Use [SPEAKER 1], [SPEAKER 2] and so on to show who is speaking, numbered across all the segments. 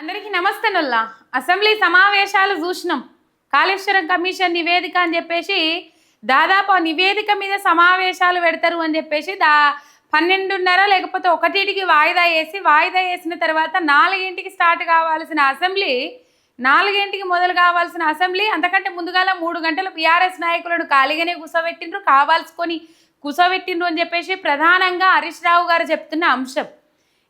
[SPEAKER 1] అందరికీ నమస్తే నొల్లా. అసెంబ్లీ సమావేశాలు చూసినాం. కాళేశ్వరం కమిషన్ నివేదిక అని చెప్పేసి దాదాపు ఆ నివేదిక మీద సమావేశాలు పెడతారు అని చెప్పేసి దా పన్నెండున్నర లేకపోతే ఒకటికి వాయిదా వేసి వాయిదా వేసిన తర్వాత నాలుగింటికి స్టార్ట్ కావాల్సిన అసెంబ్లీ నాలుగింటికి మొదలు కావాల్సిన అసెంబ్లీ అంతకంటే ముందుగాల మూడు గంటలు బీఆర్ఎస్ నాయకులను ఖాళీగానే కూసోబెట్టిండ్రు. కావాల్సుకొని కూసోబెట్టిండ్రు అని చెప్పేసి ప్రధానంగా హరీష్ రావు గారు చెప్తున్న అంశం.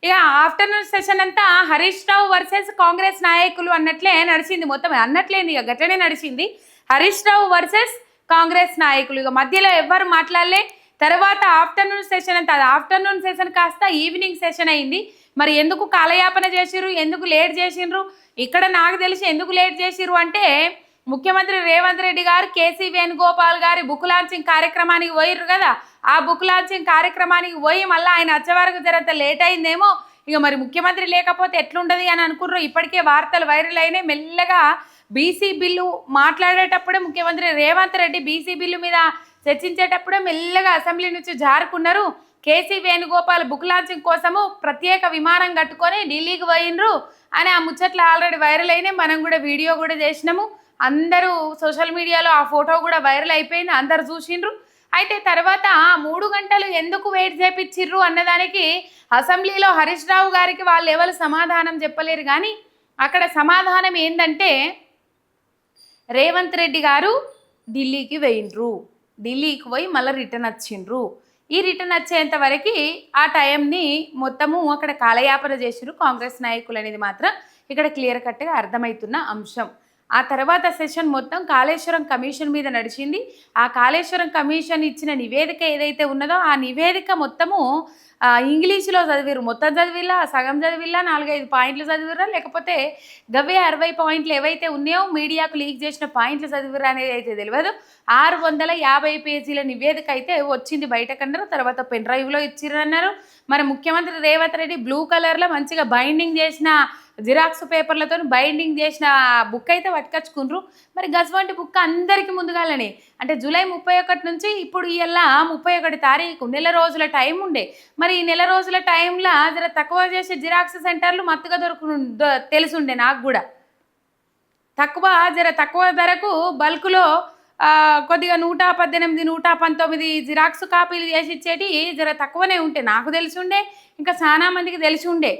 [SPEAKER 1] ఇక ఆఫ్టర్నూన్ సెషన్ అంతా హరీష్ రావు వర్సెస్ కాంగ్రెస్ నాయకులు అన్నట్లే నడిచింది మొత్తం అన్నట్లేంది ఇక గట్లనే నడిచింది. హరీష్ రావు వర్సెస్ కాంగ్రెస్ నాయకులు. ఇక మధ్యలో ఎవ్వరు మాట్లాడలే. తర్వాత ఆఫ్టర్నూన్ సెషన్ అంతా అది ఆఫ్టర్నూన్ సెషన్ కాస్త ఈవినింగ్ సెషన్ అయింది. మరి ఎందుకు కాలయాపన చేసిర్రు? ఎందుకు లేట్ చేసిండ్రు ఇక్కడ నాకు తెలిసి ఎందుకు లేట్ చేసిర్రు అంటే ముఖ్యమంత్రి రేవంత్ రెడ్డి గారు కేసీ వేణుగోపాల్ గారి బుక్ లాంచింగ్ కార్యక్రమానికి పోయిర్రు కదా? ఆ బుక్ లాంచింగ్ కార్యక్రమానికి పోయి మళ్ళీ ఆయన వచ్చే వరకు జరంత లేట్ అయిందేమో? ఇక మరి ముఖ్యమంత్రి లేకపోతే ఎట్లుండదు అని అనుకుర్రు. ఇప్పటికే వార్తలు వైరల్ అయినాయి. మెల్లగా బీసీ బిల్లు మాట్లాడేటప్పుడే ముఖ్యమంత్రి రేవంత్ రెడ్డి బీసీ బిల్లు మీద చర్చించేటప్పుడే మెల్లగా అసెంబ్లీ నుంచి జారుకున్నారు. కేసీ వేణుగోపాల్ బుక్ లాంచింగ్ కోసము ప్రత్యేక విమానం కట్టుకొని ఢిల్లీకి పోయినరు అని ఆ ముచ్చట్లు ఆల్రెడీ వైరల్ అయినాయి. మనం కూడా వీడియో కూడా చేసినాము. అందరూ సోషల్ మీడియాలో ఆ ఫోటో కూడా వైరల్ అయిపోయింది అందరు చూసిండ్రు. అయితే తర్వాత ఆ మూడు గంటలు ఎందుకు వెయిట్ చేపించిర్రు అన్నదానికి అసెంబ్లీలో హరీష్ రావు గారికి వాళ్ళు ఎవరు సమాధానం చెప్పలేరు. కానీ అక్కడ సమాధానం ఏంటంటే రేవంత్ రెడ్డి గారు ఢిల్లీకి వెయిండ్రు. ఢిల్లీకి పోయి మళ్ళీ రిటర్న్ వచ్చిండ్రు. ఈ రిటర్న్ వచ్చేంత వరకు ఆ టైంని మొత్తము అక్కడ కాలయాపన చేసిరు కాంగ్రెస్ నాయకులు అనేది మాత్రం. ఇక్కడ క్లియర్ కట్గా అర్థమవుతున్న అంశం. ఆ తర్వాత సెషన్ మొత్తం కాళేశ్వరం కమిషన్ మీద నడిచింది. ఆ కాళేశ్వరం కమిషన్ ఇచ్చిన నివేదిక ఏదైతే ఉన్నదో ఆ నివేదిక మొత్తము ఇంగ్లీష్లో చదివిరు మొత్తం చదివిలా సగం చదివిలా నాలుగైదు పాయింట్లు చదివిరా లేకపోతే గవే అరవై పాయింట్లు ఏవైతే ఉన్నాయో మీడియాకు లీక్ చేసిన పాయింట్లు చదివిరా అనేది అయితే తెలియదు ఆరు వందల యాభై పేజీల నివేదిక అయితే వచ్చింది బయటకన్నారు. తర్వాత పెన్ డ్రైవ్లో ఇచ్చిరన్నారు మరి ముఖ్యమంత్రి రేవంత్ రెడ్డి బ్లూ కలర్లో మంచిగా బైండింగ్ చేసిన జిరాక్స్ పేపర్లతో బైండింగ్ చేసిన బుక్ అయితే పట్టుకొచ్చుకుండ్రు మరి గజవంటి బుక్ అందరికీ ముందుగాలనే. అంటే జూలై ముప్పై ఒకటి నుంచి ఇప్పుడు ఇవాళ ముప్పై ఒకటి తారీఖు నెల రోజుల టైం ఉండే. మరి ఈ నెల రోజుల టైంలో జర తక్కువ చేసే జిరాక్స్ సెంటర్లు మత్తుగా దొరుకు తెలుసుండే నాకు కూడా తక్కువ జర తక్కువ ధరకు బల్క్లో కొద్దిగా నూట పద్దెనిమిది నూట పంతొమ్మిది జిరాక్స్ కాపీలు చేసి ఇచ్చేటి జర తక్కువనే ఉంటే నాకు తెలిసి ఉండే ఇంకా చాలా మందికి తెలిసి ఉండే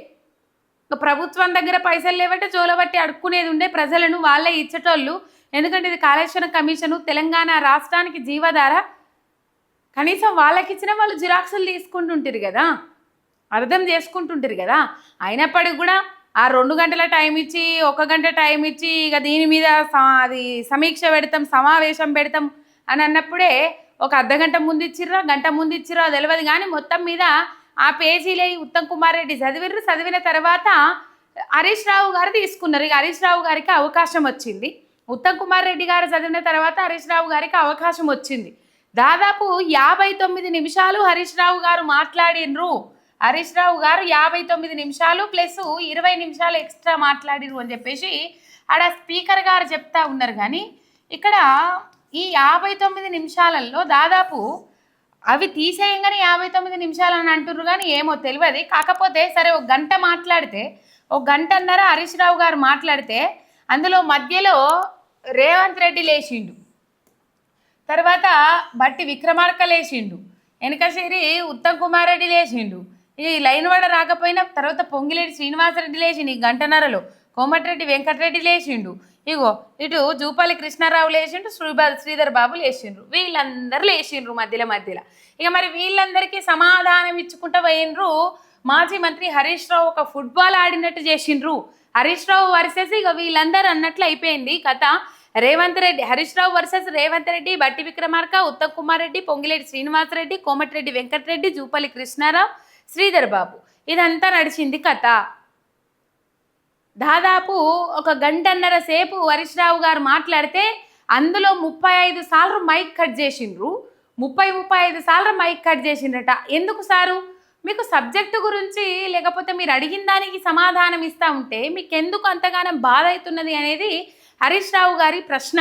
[SPEAKER 1] ప్రభుత్వం దగ్గర పైసలు లేవంటే జోలబట్టి అడుక్కునేది ఉండే ప్రజలను వాళ్ళే ఇచ్చేటోళ్ళు. ఎందుకంటే ఇది కాళేశ్వరం కమిషను తెలంగాణ రాష్ట్రానికి జీవధార. కనీసం వాళ్ళకి ఇచ్చిన వాళ్ళు జిరాక్సులు తీసుకుంటుంటారు కదా. అర్థం చేసుకుంటుంటారు కదా. అయినప్పటికి కూడా ఆ రెండు గంటల టైం ఇచ్చి ఒక గంట టైం ఇచ్చి ఇక దీని మీద స- అది సమీక్ష పెడతాం సమావేశం పెడతాం అని అన్నప్పుడే ఒక అర్ధ గంట ముందు ఇచ్చిర్రా గంట ముందు ఇచ్చిర్రో తెలియదు కానీ మొత్తం మీద ఆ పేజీలే ఉత్తమ్ కుమార్ రెడ్డి చదివిర్రు. చదివిన తర్వాత హరీష్ రావు గారు తీసుకున్నారు. ఇక హరీష్ రావు గారికి అవకాశం వచ్చింది. ఉత్తమ్ కుమార్ రెడ్డి గారు చదివిన తర్వాత హరీష్ రావు గారికి అవకాశం వచ్చింది. దాదాపు యాభై తొమ్మిది నిమిషాలు హరీష్ రావు గారు మాట్లాడినరు హరీష్ రావు గారు యాభై తొమ్మిది నిమిషాలు ప్లస్ ఇరవై నిమిషాలు ఎక్స్ట్రా మాట్లాడిరు అని చెప్పేసి ఆడ స్పీకర్ గారు చెప్తా ఉన్నారు. కానీ ఇక్కడ ఈ యాభై తొమ్మిది నిమిషాలలో దాదాపు అవి తీసేయంగానే యాభై తొమ్మిది నిమిషాలు అని అంటున్నారు కానీ ఏమో తెలియదు. కాకపోతే సరే ఒక గంట మాట్లాడితే ఒక గంటన్నర హరీష్ రావు గారు మాట్లాడితే అందులో మధ్యలో రేవంత్ రెడ్డి లేచిండు. తర్వాత బట్టి విక్రమార్క లేచిండు. వెనకసిరి ఉత్తమ్ కుమార్ రెడ్డి లేచిండు. ఈ లైన్ వాడ రాకపోయినా తర్వాత పొంగిలేడి శ్రీనివాసరెడ్డి లేచిండు ఈ గంటన్నరలో. కోమటిరెడ్డి వెంకటరెడ్డి లేచిండు. ఇగో ఇటు జూపాలి కృష్ణారావు లేచిండు శ్రీబా శ్రీధర్ బాబు లేచిండ్రు. వీళ్ళందరూ లేచిండ్రు మధ్యలో మధ్యలో. ఇక మరి వీళ్ళందరికీ సమాధానం ఇచ్చుకుంటూ పోయినరు మాజీ మంత్రి హరీష్ రావు ఒక ఫుట్బాల్ ఆడినట్టు చేసిండ్రు. హరీష్ రావు వర్సెస్ ఇక వీళ్ళందరూ అన్నట్లు అయిపోయింది. కథ రేవంత్ రెడ్డి హరీష్ రావు వర్సెస్ రేవంత్ రెడ్డి బట్టి విక్రమార్క ఉత్తమ్ కుమార్ రెడ్డి పొంగిలేటి శ్రీనివాసరెడ్డి కోమటిరెడ్డి వెంకటరెడ్డి జూపల్లి కృష్ణారావు శ్రీధర్ బాబు. ఇదంతా నడిచింది కథ. దాదాపు ఒక గంటన్నర సేపు హరీష్ రావు గారు మాట్లాడితే అందులో ముప్పై ఐదు సార్లు మైక్ కట్ చేసిండ్రు. ముప్పై ముప్పై ఐదు సార్లు మైక్ కట్ చేసిండ్రట. ఎందుకు సారు? మీకు సబ్జెక్టు గురించి లేకపోతే మీరు అడిగిన దానికి సమాధానం ఇస్తా ఉంటే మీకు ఎందుకు అంతగానం బాధ అవుతున్నది అనేది హరీష్ రావు గారి ప్రశ్న.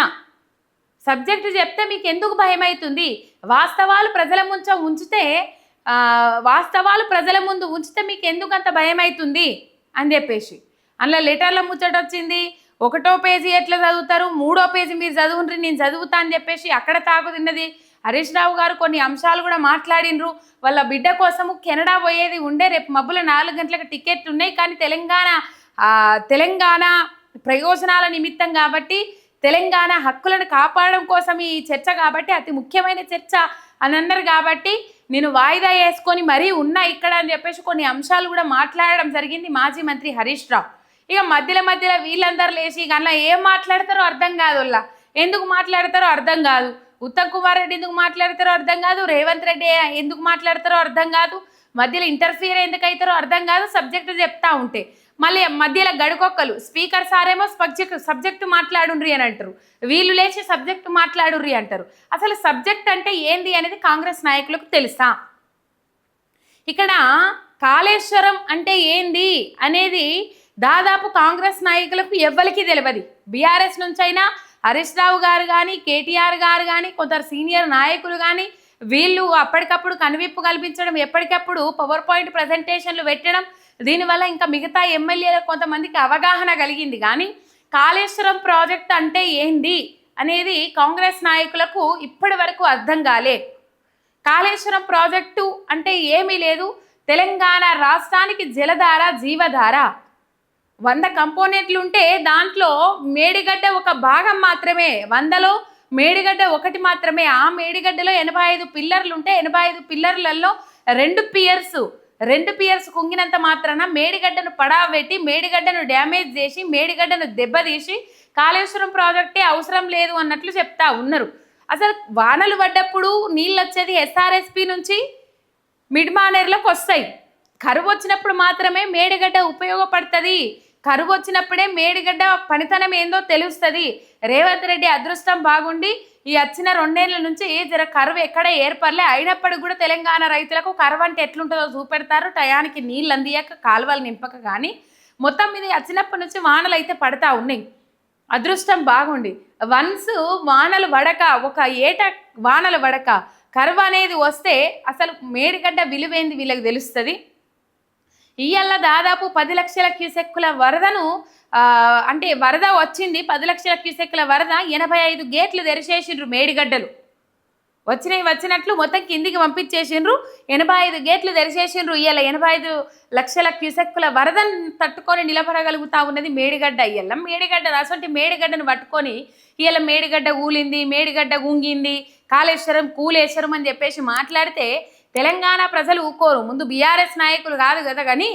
[SPEAKER 1] సబ్జెక్టు చెప్తే మీకు ఎందుకు భయం అవుతుంది? వాస్తవాలు ప్రజల ముంచ ఉంచితే వాస్తవాలు ప్రజల ముందు ఉంచితే మీకు ఎందుకు అంత భయం అవుతుంది? అని చెప్పేసి. అందులో లెటర్ల ముచ్చట వచ్చింది. ఒకటో పేజీ ఎట్లా చదువుతారు? మూడో పేజీ మీరు చదువుండ్రి నేను చదువుతా అని చెప్పేసి అక్కడ తాగు తిన్నది హరీష్ రావు గారు కొన్ని అంశాలు కూడా మాట్లాడినరు. వాళ్ళ బిడ్డ కోసము కెనడా పోయేది ఉండే రేపు మబ్బుల నాలుగు గంటలకు టికెట్లు ఉన్నాయి. కానీ తెలంగాణ తెలంగాణ ప్రయోజనాల నిమిత్తం కాబట్టి తెలంగాణ హక్కులను కాపాడడం కోసం ఈ చర్చ కాబట్టి అతి ముఖ్యమైన చర్చ అని అన్నారు కాబట్టి నేను వాయిదా వేసుకొని మరీ ఉన్నా ఇక్కడ అని చెప్పేసి కొన్ని అంశాలు కూడా మాట్లాడడం జరిగింది మాజీ మంత్రి హరీష్ రావు. ఇక మధ్యలో మధ్యలో వీళ్ళందరూ లేచి ఇక అందులో ఏం మాట్లాడతారో అర్థం కాదు వాళ్ళ ఎందుకు మాట్లాడతారో అర్థం కాదు. ఉత్తమ్ కుమార్ రెడ్డి ఎందుకు మాట్లాడతారో అర్థం కాదు రేవంత్ రెడ్డి ఎందుకు మాట్లాడతారో అర్థం కాదు మధ్యలో ఇంటర్ఫియర్ ఎందుకు అవుతారో అర్థం కాదు సబ్జెక్ట్ చెప్తా ఉంటే. మళ్ళీ మధ్యలో గడుకొక్కలు స్పీకర్ సారేమో సబ్జెక్ట్ సబ్జెక్ట్ మాట్లాడుండ్రి అని అంటారు. వీళ్ళు లేచి సబ్జెక్ట్ మాట్లాడుర్రి అంటారు. అసలు సబ్జెక్ట్ అంటే ఏంది అనేది కాంగ్రెస్ నాయకులకు తెలుసా? ఇక్కడ కాళేశ్వరం అంటే ఏంది అనేది దాదాపు కాంగ్రెస్ నాయకులకు ఎవ్వరికి తెలియదు బీఆర్ఎస్ నుంచైనా హరీష్ రావు గారు కానీ కేటీఆర్ గారు కానీ కొందరు సీనియర్ నాయకులు కానీ వీళ్ళు అప్పటికప్పుడు కనువిప్పు కల్పించడం ఎప్పటికప్పుడు పవర్ పాయింట్ ప్రజెంటేషన్లు పెట్టడం దీనివల్ల ఇంకా మిగతా ఎమ్మెల్యేలకు కొంతమందికి అవగాహన కలిగింది. కానీ కాళేశ్వరం ప్రాజెక్ట్ అంటే ఏంది అనేది కాంగ్రెస్ నాయకులకు ఇప్పటి వరకు అర్థం కాలే. కాళేశ్వరం ప్రాజెక్టు అంటే ఏమీ లేదు. తెలంగాణ రాష్ట్రానికి జలధార జీవధార. వంద కంపోనెంట్లు ఉంటే దాంట్లో మేడిగడ్డ ఒక భాగం మాత్రమే వందలో మేడిగడ్డ ఒకటి మాత్రమే. ఆ మేడిగడ్డలో ఎనభై ఐదు పిల్లర్లు ఉంటే ఎనభై ఐదు పిల్లర్లలో రెండు పియర్స్ రెండు పియర్స్ కుంగినంత మాత్రాన మేడిగడ్డను పడాబెట్టి మేడిగడ్డను డ్యామేజ్ చేసి మేడిగడ్డను దెబ్బతీసి కాళేశ్వరం ప్రాజెక్టే అవసరం లేదు అన్నట్లు చెప్తా ఉన్నారు. అసలు వానలు పడ్డప్పుడు నీళ్ళు వచ్చేది ఎస్ఆర్ఎస్పి నుంచి మిడ్మానేర్లకు వస్తాయి. కరువు వచ్చినప్పుడు మాత్రమే మేడిగడ్డ ఉపయోగపడుతుంది. కరువు వచ్చినప్పుడే మేడిగడ్డ పనితనం ఏందో తెలుస్తుంది. రేవంత్ రెడ్డి అదృష్టం బాగుండి ఈ వచ్చిన రెండేళ్ళ నుంచి జర కరువు ఎక్కడ ఏర్పడలే అయినప్పటికీ కూడా తెలంగాణ రైతులకు కరువు అంటే ఎట్లుంటుందో చూపెడతారు. టయానికి నీళ్ళు అందియక కాలువలు నింపక కానీ మొత్తం మీద వచ్చినప్పటి నుంచి వానలు అయితే పడతా ఉన్నాయి. అదృష్టం బాగుండి. వన్స్ వానలు వడక ఒక ఏట వానలు వడక కరువు అనేది వస్తే అసలు మేడిగడ్డ విలువేంది వీళ్ళకి తెలుస్తుంది. ఇయ్యాల దాదాపు పది లక్షల క్యూసెక్కుల వరదను అంటే వరద వచ్చింది పది లక్షల క్యూసెక్కుల వరద ఎనభై ఐదు గేట్లు తెరిచేసిండ్రు మేడిగడ్డలు. వచ్చినవి వచ్చినట్లు మొత్తం కిందికి పంపించేసిండ్రు ఎనభై ఐదు గేట్లు తెరిచేసిండ్రు ఇవాళ ఎనభై ఐదు లక్షల క్యూసెక్కుల వరదను తట్టుకొని నిలబడగలుగుతా ఉన్నది మేడిగడ్డ ఇవాళ మేడిగడ్డ అటువంటి మేడిగడ్డను పట్టుకొని ఇవాళ మేడిగడ్డ ఊలింది మేడిగడ్డ గుంగింది కాళేశ్వరం కూలేశ్వరం అని చెప్పేసి మాట్లాడితే తెలంగాణ ప్రజలు ఊకోరు. ముందు బీఆర్ఎస్ నాయకులు కాదు కదా కానీ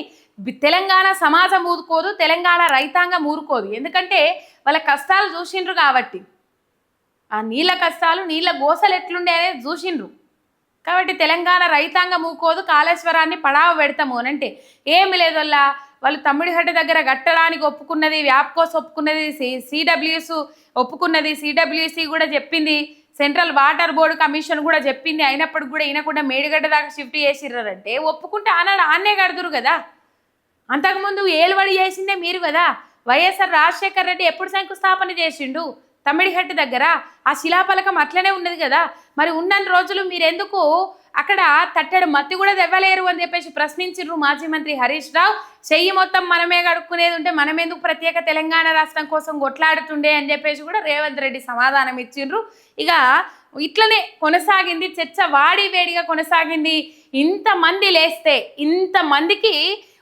[SPEAKER 1] తెలంగాణ సమాజం ఊరుకోదు తెలంగాణ రైతాంగం ఊరుకోదు. ఎందుకంటే వాళ్ళ కష్టాలు చూసిండ్రు కాబట్టి. ఆ నీళ్ళ కష్టాలు నీళ్ళ గోసలు ఎట్లుండే అనేది చూసిండ్రు. కాబట్టి తెలంగాణ రైతాంగం ఊకోదు కాళేశ్వరాన్ని పడావ పెడతాము అని అంటే ఏమి లేదు అలా వాళ్ళు తమ్ముడిహట్ట దగ్గర కట్టడానికి ఒప్పుకున్నది వ్యాప్కోస్ ఒప్పుకున్నది సి సిడబ్ల్యూఎస్ ఒప్పుకున్నది సిడబ్ల్యూసి కూడా చెప్పింది. సెంట్రల్ వాటర్ బోర్డు కమిషన్ కూడా చెప్పింది. అయినప్పుడు కూడా ఈయన కూడా మేడిగడ్డ దాకా షిఫ్ట్ చేసిర్రంటే ఒప్పుకుంటే ఆనాడు ఆన్నే కడుదురు కదా. అంతకుముందు ఏలుబడి చేసిందే మీరు కదా. వైఎస్ఆర్ రాజశేఖర్ రెడ్డి ఎప్పుడు శంకుస్థాపన చేసిండు? తమ్మిడిహట్టి దగ్గర ఆ శిలాఫలకం అట్లనే ఉన్నది కదా. మరి ఉన్నన్ని రోజులు మీరెందుకు అక్కడ తట్టడు మత్తి కూడా తెవ్వలేరు అని చెప్పేసి ప్రశ్నించిండ్రు మాజీ మంత్రి హరీష్ రావు. చెయ్యి మొత్తం మనమే కడుక్కునేది ఉంటే మనం ఎందుకు ప్రత్యేక తెలంగాణ రాష్ట్రం కోసం కొట్లాడుతుండే అని చెప్పేసి కూడా రేవంత్ రెడ్డి సమాధానం ఇచ్చిండ్రు. ఇక ఇట్లనే కొనసాగింది చర్చ వాడి వేడిగా కొనసాగింది. ఇంతమంది లేస్తే ఇంతమందికి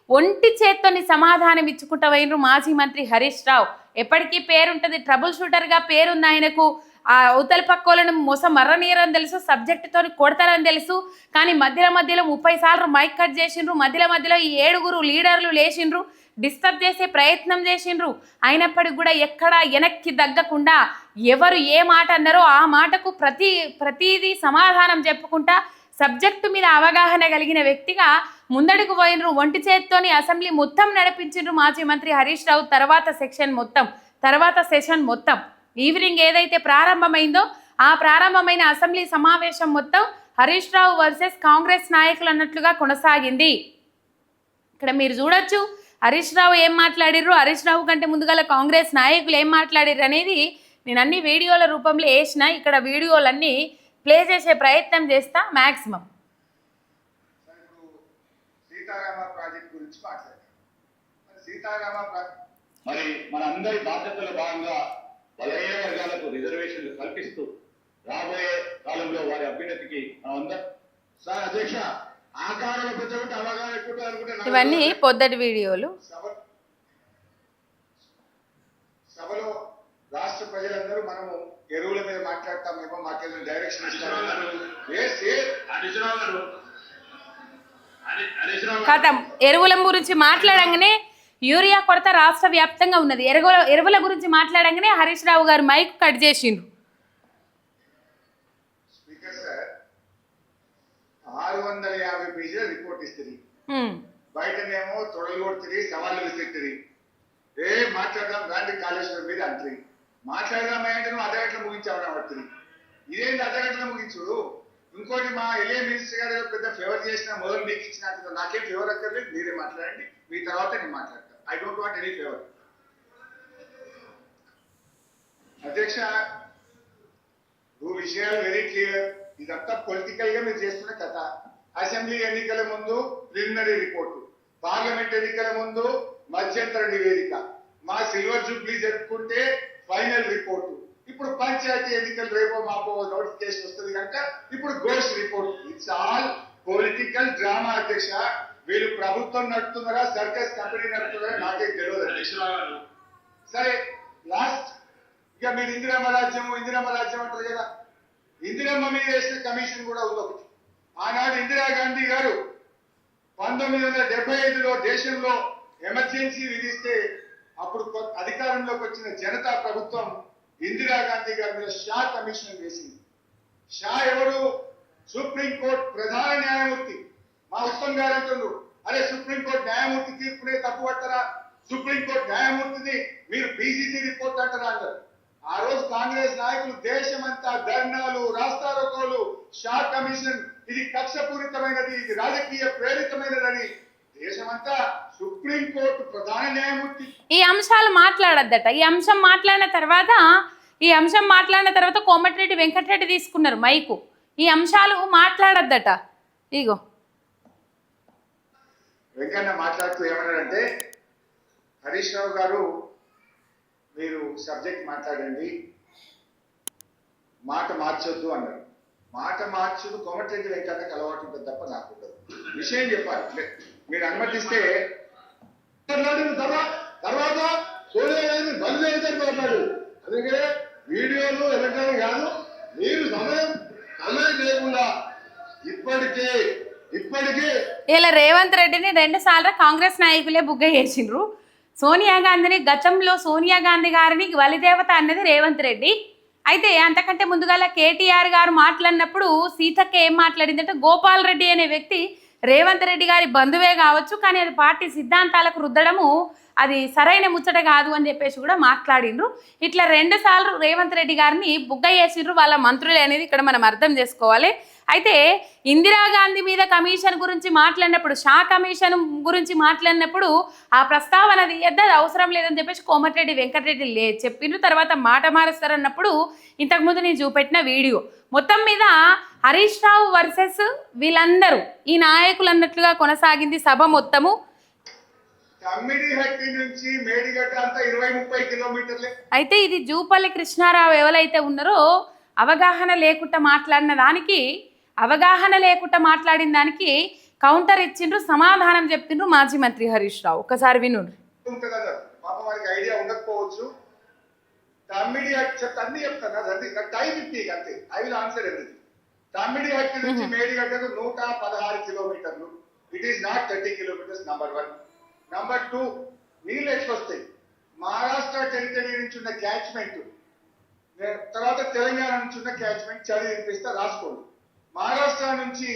[SPEAKER 1] ఒంటి చేత్తోని సమాధానం ఇచ్చుకుంటా మాజీ మంత్రి హరీష్ రావు. ఎప్పటికీ పేరుంటది. ట్రబుల్ షూటర్గా పేరుంది ఆయనకు ఆ అవతల పక్కోలను మోసం మర్రనీయరని తెలుసు సబ్జెక్టుతో కొడతారని తెలుసు. కానీ మధ్యలో మధ్యలో ముప్పై సార్లు మైక్ కట్ చేసిండ్రు. మధ్యలో మధ్యలో ఈ ఏడుగురు లీడర్లు లేచిండ్రు. డిస్టర్బ్ చేసే ప్రయత్నం చేసిండ్రు. అయినప్పటికి కూడా ఎక్కడ వెనక్కి తగ్గకుండా ఎవరు ఏ మాట అన్నారో ఆ మాటకు ప్రతి ప్రతిదీ సమాధానం చెప్పుకుంటా సబ్జెక్టు మీద అవగాహన కలిగిన వ్యక్తిగా ముందడుగు పోయినరు ఒంటి చేత్తోని అసెంబ్లీ మొత్తం నడిపించిండ్రు మాజీ మంత్రి హరీష్ రావు. తర్వాత సెక్షన్ మొత్తం తర్వాత సెషన్ మొత్తం. ఈవినింగ్ ఏదైతే ప్రారంభమైందో ఆ ప్రారంభమైన అసెంబ్లీ సమావేశం మొత్తం హరీష్ రావు వర్సెస్ కాంగ్రెస్ నాయకులు అన్నట్లుగా కొనసాగింది. ఇక్కడ మీరు చూడొచ్చు హరీష్ రావు ఏం మాట్లాడిర్రు హరీష్ రావు కంటే ముందుగల కాంగ్రెస్ నాయకులు ఏం మాట్లాడిర్రు అనేది నేను అన్ని వీడియోల రూపంలో వేసిన ఇక్కడ వీడియోలన్నీ ప్లే చేసే ప్రయత్నం చేస్తా మ్యాక్సిమం
[SPEAKER 2] మరి మన అందరి బాధ్యతలో భాగంగా బలహీన వర్గాలకు రిజర్వేషన్లు కల్పిస్తూ రాబోయే కాలంలో వారి అభ్యున్నతికి
[SPEAKER 3] సార్ అధ్యక్ష
[SPEAKER 1] ఇవన్నీ పొద్దటి వీడియోలు.
[SPEAKER 3] సభ సభలో రాష్ట్ర ప్రజలందరూ మనము ఎరువుల మీద మాట్లాడతామేమో మాకేదో డైరెక్షన్
[SPEAKER 1] కథం. ఎరువుల గురించి మాట్లాడంగానే యూరియా కొరత రాష్ట్ర వ్యాప్తంగా ఉన్నది. ఎరువుల ఎరువుల గురించి మాట్లాడంగానే హరీష్ రావు గారు మైక్ కట్
[SPEAKER 3] సార్ ఆరు వందల యాభై పేజీల రిపోర్ట్ ఇస్తుంది. బయటనేమో తొడలు కొడుతుంది సవాళ్ళు విసిస్తుంది ఏ మాట్లాడదాం రాండి కాళేశ్వరం మీద అంటుంది. మాట్లాడదాం అంటే నువ్వు అర్ధగంటలో ముగించావు పడుతుంది ఇదేంటి అర్ధగంటలో ముగించుడు ఇంకోటి మా ఎల్ఏ మినిస్టర్ గారు పెద్ద ఫేవర్ చేసిన మొదలు మీకు ఇచ్చిన నాకేం ఫేవర్ అక్కర్లేదు మీరే మాట్లాడండి మీ తర్వాత నేను మాట్లాడతాను I don't want any favour అధ్యక్ష భూ విషయాలు వెరీ క్లియర్ ఇదంతా పొలిటికల్గా మీరు చేస్తున్న కథ. అసెంబ్లీ ఎన్నికల ముందు ప్రిలిమినరీ రిపోర్టు పార్లమెంట్ ఎన్నికల ముందు మధ్యంతర నివేదిక. మా సిల్వర్ జూబ్లీ జరుపుకుంటే ఫైనల్ రిపోర్టు. ఇప్పుడు పంచాయతీ ఎన్నికలు రేపో మాపో నోటిఫికేషన్ వస్తుంది కనుక ఇప్పుడు ghost report. It's all political drama అధ్యక్ష. వీళ్ళు ప్రభుత్వం నడుపుతున్నారా సర్కస్ కంపెనీ నడుపుతున్నారా నాకే తెలియదు అధ్యక్ష.
[SPEAKER 2] హరీశ్రావు గారు
[SPEAKER 3] సరే లాస్ట్ ఇక మీరు ఇందిరమ్మ రాజ్యం ఇందిరమ్మ రాజ్యం అంటారు కదా. ఇందిరమ్మ మీద వేసిన కమిషన్ కూడా ఉంది ఒకటి. ఆనాడు ఇందిరాగాంధీ గారు పంతొమ్మిది వందల డెబ్బై ఐదులో దేశంలో ఎమర్జెన్సీ విధిస్తే అప్పుడు అధికారంలోకి వచ్చిన జనతా ప్రభుత్వం ఇందిరాగాంధీ గారి మీద షా కమిషన్ వేసింది. షా ఎవరు? సుప్రీంకోర్టు ప్రధాన న్యాయమూర్తి. మా ఉత్తమ్ గారు అంటున్నారు అరే సుప్రీంకోర్టు న్యాయమూర్తి తీర్పునే తప్పు పట్టరా? సుప్రీంకోర్టు న్యాయమూర్తిని మీరు బీసీసీ రిపోర్ట్ అంటారా? అన్నారు ఆ రోజు కాంగ్రెస్ నాయకులు దేశమంతా ధర్నాలు రాస్తారోకోలు షా కమిషన్ ఇది కక్షపూరితమైనది ఇది రాజకీయ ప్రేరితమైనదని దేశమంతా సుప్రీంకోర్టు ప్రధాన న్యాయమూర్తి.
[SPEAKER 1] ఈ అంశాలు మాట్లాడద్దట. ఈ అంశం మాట్లాడిన తర్వాత ఈ అంశం మాట్లాడిన తర్వాత కోమటిరెడ్డి వెంకటరెడ్డి తీసుకున్నారు మైకు. ఈ అంశాలు మాట్లాడద్దట. ఇగో.
[SPEAKER 3] వెంకన్న మాట్లాడుతూ ఏమన్నాడంటే హరీష్ రావు గారు మీరు సబ్జెక్ట్ మాట్లాడండి. మాట మార్చొద్దు అన్నారు. మాట మార్చుడు కొమటిరెడ్డి వెంకన్నకి అలవాటు ఉంటుంది తప్ప నాకు ఉండదు విషయం చెప్పాలి. మీరు అనుమతిస్తే మాట్లాడిన తర్వాత తర్వాత సోనియా గాంధీ బలి అవుతారు మాట్లాడు అందుకే వీడియోలు ఎలక్ట్రానిక్ కాదు మీరు సమయం సమయం లేకుండా ఇప్పటికే ఇప్పటికే
[SPEAKER 1] ఇలా రేవంత్ రెడ్డిని రెండు సార్లు కాంగ్రెస్ నాయకులే బుగ్గ చేసిండ్రు. సోనియా గాంధీని గతంలో సోనియా గాంధీ గారిని బలిదేవత అన్నది రేవంత్ రెడ్డి. అయితే అంతకంటే ముందుగా కేటీఆర్ గారు మాట్లాడినప్పుడు సీతక్క ఏం మాట్లాడిందంటే గోపాల్ రెడ్డి అనే వ్యక్తి రేవంత్ రెడ్డి గారి బంధువే కావచ్చు కానీ అది పార్టీ సిద్ధాంతాలకు రుద్దడము అది సరైన ముచ్చట కాదు అని చెప్పేసి కూడా మాట్లాడిండ్రు. ఇట్లా రెండు సార్లు రేవంత్ రెడ్డి గారిని బుగ్గ చేసిండ్రు వాళ్ళ మంత్రులే అనేది ఇక్కడ మనం అర్థం చేసుకోవాలి. అయితే ఇందిరాగాంధీ మీద కమిషన్ గురించి మాట్లాడినప్పుడు షా కమిషన్ గురించి మాట్లాడినప్పుడు ఆ ప్రస్తావన తీయద్దు అవసరం లేదని చెప్పేసి కోమటిరెడ్డి వెంకటరెడ్డి లే చెప్పిండ్రు తర్వాత మాట మారుస్తారన్నప్పుడు ఇంతకుముందు నేను చూపెట్టిన వీడియో. మొత్తం మీద హరీష్ రావు వర్సెస్ వీళ్ళందరూ ఈ నాయకులు అన్నట్లుగా కొనసాగింది సభ మొత్తము
[SPEAKER 3] తమ్మిడి హట్టి నుంచి మేడిగడ్డ అంతా ఇరవై ముప్పై కిలోమీటర్లే
[SPEAKER 1] అయితే ఇది జూపల్లి కృష్ణారావు ఎవరైతే ఉన్నారో అవగాహన లేకుండా మాట్లాడిన దానికి అవగాహన లేకుండా మాట్లాడిన దానికి కౌంటర్ ఇచ్చిండ్రు సమాధానం చెప్పిండ్రు మాజీ మంత్రి హరీష్ రావు. ఒకసారి వినుండ్రి.
[SPEAKER 3] ఉంటుంది అన్నారు పాప వారికి ఐడియా ఉండకపోవచ్చు. తమ్మిడి హట్టి చెప్తా అన్ని చెప్తాను అది అంతే నాకు టైం ఇప్పి అంతే. I will answer everything. Tummidihatti నుంచి మేడిగడ్డకు నూట పదహారు కిలోమీటర్లు. It is not thirty kilometers number one number two నీళ్ళు ఎట్లా వస్తాయి? మహారాష్ట్ర టెరిటరీ నుంచి ఉన్న క్యాచ్మెంట్ తర్వాత తెలంగాణ నుంచి ఉన్న క్యాచ్మెంట్ చదివి వినిపిస్తా రాసుకోండి. మహారాష్ట్ర నుంచి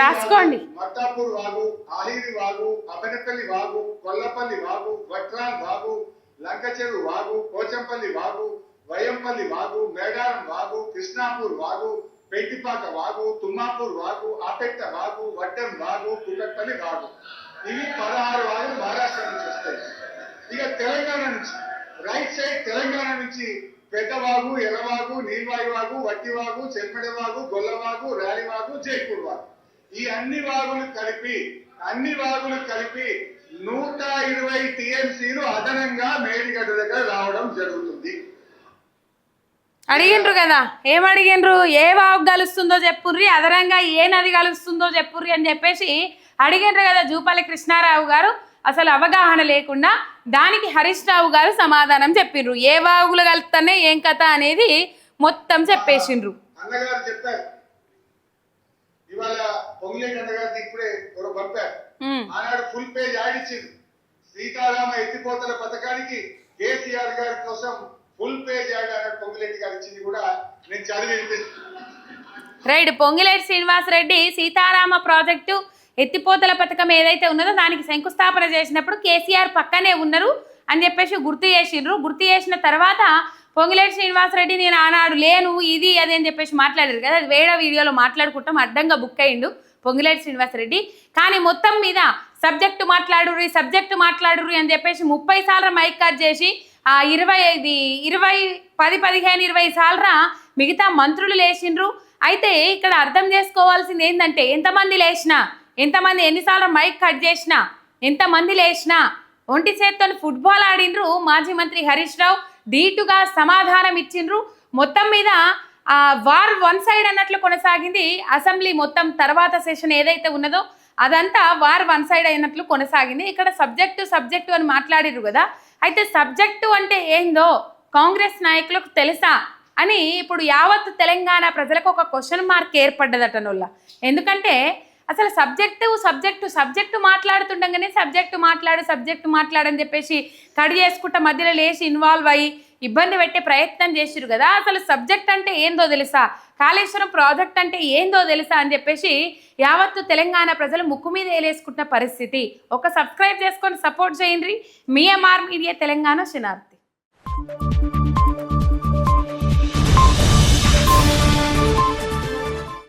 [SPEAKER 1] రాసుకోండి.
[SPEAKER 3] వాగు, మత్తాపూర్ వాగు ఆహిరి వాగు అబెనపల్లి వాగు కొల్లపల్లి వాగు వట్రాన్ వాగు లంకచెరు వాగు పోచంపల్లి వాగు వయంపల్లి వాగు మేడారం వాగు కృష్ణాపూర్ వాగు పెంటిపాక వాగు తుమ్మాపూర్ వాగు ఆపెట్ట వాగు వడ్డం వాగు కుకట్పల్లి వాగు ఇవి పదహారు వాగులు మహారాష్ట్ర నుంచి వస్తాయి. ఇక తెలంగాణ నుంచి రైట్ సైడ్ తెలంగాణ నుంచి పెద్దవాగు ఎర్రవాగు నీల్వాయి వాగు వట్టివాగు చెల్మెడవాగు గొల్లవాగు ర్యాలివాగు జైపూర్ వాగు ఈ అన్ని వాగులు కలిపి అన్ని వాగులు కలిపి నూట ఇరవై టీఎంసీలు అదనంగా మేడిగడ్డ దగ్గర రావడం జరుగుతుంది.
[SPEAKER 1] అడిగిండ్రు కదా? ఏం అడిగిండ్రు ఏ వాగు కలుస్తుందో చెప్పుర్రి అదనంగా ఏ నది కలుస్తుందో చెప్పుర్రి అని చెప్పేసి అడిగిండ్రు కదా జూపల్లి కృష్ణారావు గారు అసలు అవగాహన లేకుండా దానికి హరీష్ రావు గారు సమాధానం చెప్పిండ్రు ఏ వాగులు కలుపుతానే ఏం కథ అనేది మొత్తం చెప్పేసిండ్రు.
[SPEAKER 3] అన్నగారు చెప్పారు. ఇవాళ పొంగులేటి అన్నగారిని ఇప్పుడే ఎవరో పంపారు.
[SPEAKER 1] ఉమ్,
[SPEAKER 3] ఆనాడు ఫుల్ పేజ్ యాడ్ ఇచ్చింది సీతారామ ఎత్తిపోతల పథకానికి కేసీఆర్ గారి కోసం ఫుల్ పేజ్ యాడ్ పొంగులేటి గారు ఇచ్చింది కూడా నేను చదివి
[SPEAKER 1] రైట్ పొంగిలేటి శ్రీనివాసరెడ్డి సీతారామ ప్రాజెక్టు ఎత్తిపోతల పథకం ఏదైతే ఉన్నదో దానికి శంకుస్థాపన చేసినప్పుడు కేసీఆర్ పక్కనే ఉన్నారు అని చెప్పేసి గుర్తు చేసిండ్రు. గుర్తు చేసిన తర్వాత పొంగిలేటి శ్రీనివాసరెడ్డి నేను ఆనాడు లేను ఇది అది అని చెప్పేసి మాట్లాడారు కదా. అది వేరే వీడియోలో మాట్లాడుకుంటాం అడ్డంగా బుక్ అయ్యిండు పొంగిలేటి శ్రీనివాసరెడ్డి. కానీ మొత్తం మీద సబ్జెక్టు మాట్లాడుర్రి సబ్జెక్టు మాట్లాడుర్రి అని చెప్పేసి ముప్పై సార్లు మైక్ కట్ చేసి ఆ ఇరవై ఐదు ఇరవై పది పదిహేను ఇరవై సార్లు మిగతా మంత్రులు లేచిండ్రు అయితే ఇక్కడ అర్థం చేసుకోవాల్సింది ఏంటంటే ఎంతమంది లేచినా ఎంతమంది ఎన్నిసార్లు మైక్ కట్ చేసినా ఎంతమంది లేచినా ఒంటి చేత్తో ఫుట్బాల్ ఆడిండ్రు మాజీ మంత్రి హరీష్ రావు. ధీటుగా సమాధానం ఇచ్చిండ్రు. మొత్తం మీద ఆ వార్ వన్ సైడ్ అన్నట్లు కొనసాగింది. అసెంబ్లీ మొత్తం తర్వాత సెషన్ ఏదైతే ఉన్నదో అదంతా వార్ వన్ సైడ్ అయినట్లు కొనసాగింది. ఇక్కడ సబ్జెక్టు సబ్జెక్టు అని మాట్లాడిరు కదా. అయితే సబ్జెక్టు అంటే ఏందో కాంగ్రెస్ నాయకులకు తెలుసా అని ఇప్పుడు యావత్ తెలంగాణ ప్రజలకు ఒక క్వశ్చన్ మార్క్ ఏర్పడ్డదట నొల్ల ఎందుకంటే అసలు సబ్జెక్టు సబ్జెక్టు సబ్జెక్టు మాట్లాడుతుండగానే సబ్జెక్టు మాట్లాడు సబ్జెక్టు మాట్లాడని చెప్పేసి కడి చేసుకుంటా మధ్యలో లేచి ఇన్వాల్వ్ అయ్యి ఇబ్బంది పెట్టే ప్రయత్నం చేసిరు కదా. అసలు సబ్జెక్ట్ అంటే ఏందో తెలుసా? కాళేశ్వరం ప్రాజెక్ట్ అంటే ఏందో తెలుసా అని చెప్పేసి యావత్తు తెలంగాణ ప్రజలు ముక్కు మీద వేలేసుకుంటున్న పరిస్థితి. ఒక సబ్స్క్రైబ్ చేసుకొని సపోర్ట్ చేయండి. మీ ఎంఆర్ మీడియా తెలంగాణ శనార్థి